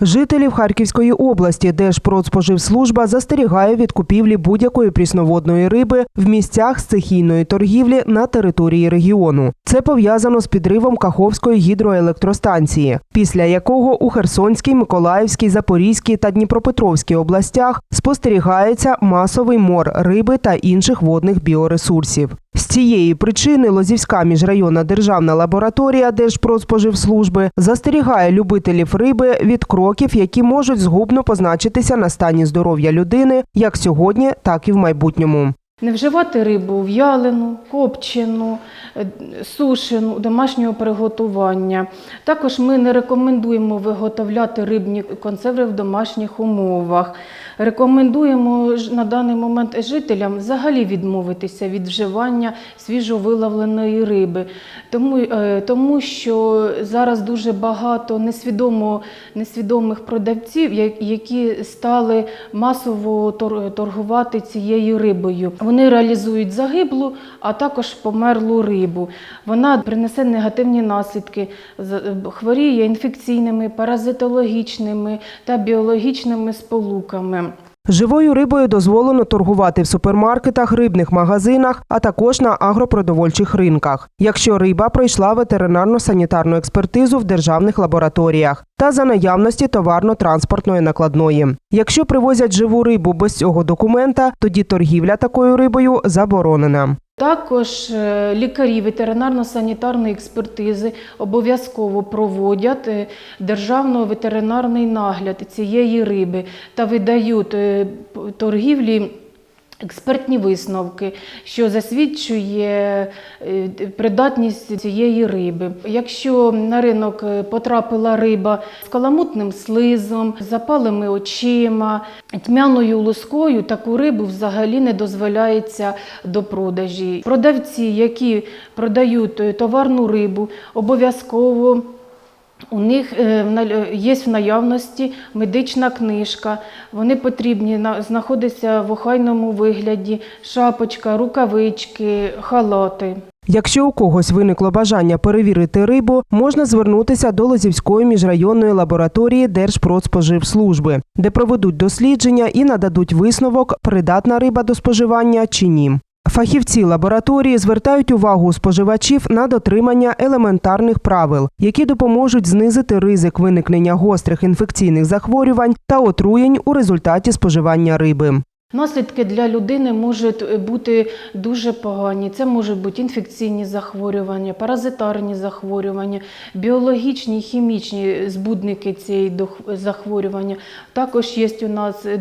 Жителів Харківської області Держпродспоживслужба застерігає від купівлі будь-якої прісноводної риби в місцях стихійної торгівлі на території регіону. Це пов'язано з підривом Каховської гідроелектростанції, після якого у Херсонській, Миколаївській, Запорізькій та Дніпропетровській областях спостерігається масовий мор риби та інших водних біоресурсів. З цієї причини Лозівська міжрайонна державна лабораторія Держпродспоживслужби застерігає любителів риби від кроків, які можуть згубно позначитися на стані здоров'я людини як сьогодні, так і в майбутньому. Не вживати рибу в'ялену, копчену, е, сушену, домашнього приготування. Також ми не рекомендуємо виготовляти рибні консерви в домашніх умовах. Рекомендуємо на даний момент жителям взагалі відмовитися від вживання свіжовиловленої риби, тому, е, тому що зараз дуже багато несвідомо, несвідомих продавців, які стали масово тор- торгувати цією рибою. Вони реалізують загиблу, а також померлу рибу. Вона принесе негативні наслідки, хворіє інфекційними, паразитологічними та біологічними сполуками. Живою рибою дозволено торгувати в супермаркетах, рибних магазинах, а також на агропродовольчих ринках, якщо риба пройшла ветеринарно-санітарну експертизу в державних лабораторіях та за наявності товарно-транспортної накладної. Якщо привозять живу рибу без цього документа, тоді торгівля такою рибою заборонена. Також е, лікарі ветеринарно-санітарної експертизи обов'язково проводять державний державно-ветеринарний нагляд цієї риби та видають е, торгівлі. Експертні висновки, що засвідчує е, придатність цієї риби. Якщо на ринок е, потрапила риба з каламутним слизом, запалими очима, тьмяною лускою, таку рибу взагалі не дозволяється до продажі. Продавці, які продають е, товарну рибу, обов'язково у них е, наль- є в наявності медична книжка. Вони потрібні на- знаходяться в охайному вигляді, шапочка, рукавички, халати. Якщо у когось виникло бажання перевірити рибу, можна звернутися до Лозівської міжрайонної лабораторії Держпродспоживслужби, де проведуть дослідження і нададуть висновок, придатна риба до споживання чи ні. Фахівці лабораторії звертають увагу споживачів на дотримання елементарних правил, які допоможуть знизити ризик виникнення гострих інфекційних захворювань та отруєнь у результаті споживання риби. Наслідки для людини можуть е, бути дуже погані. Це можуть бути інфекційні захворювання, паразитарні захворювання, біологічні, хімічні збудники цієї захворювання. Також є у нас е,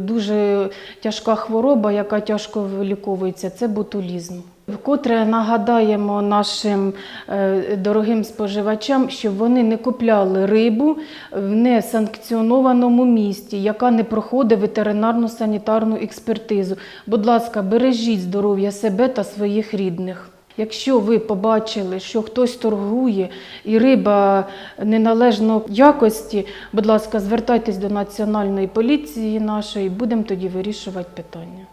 дуже тяжка хвороба, яка тяжко виліковується. Це ботулізм. Вкотре нагадаємо нашим е, дорогим споживачам, щоб вони не купляли рибу в несанкціонованому місті, яка не проходить ветеринарно-санітарну експертизу. Будь ласка, бережіть здоров'я себе та своїх рідних. Якщо ви побачили, що хтось торгує і риба неналежної якості, будь ласка, звертайтесь до національної поліції нашої, будемо тоді вирішувати питання.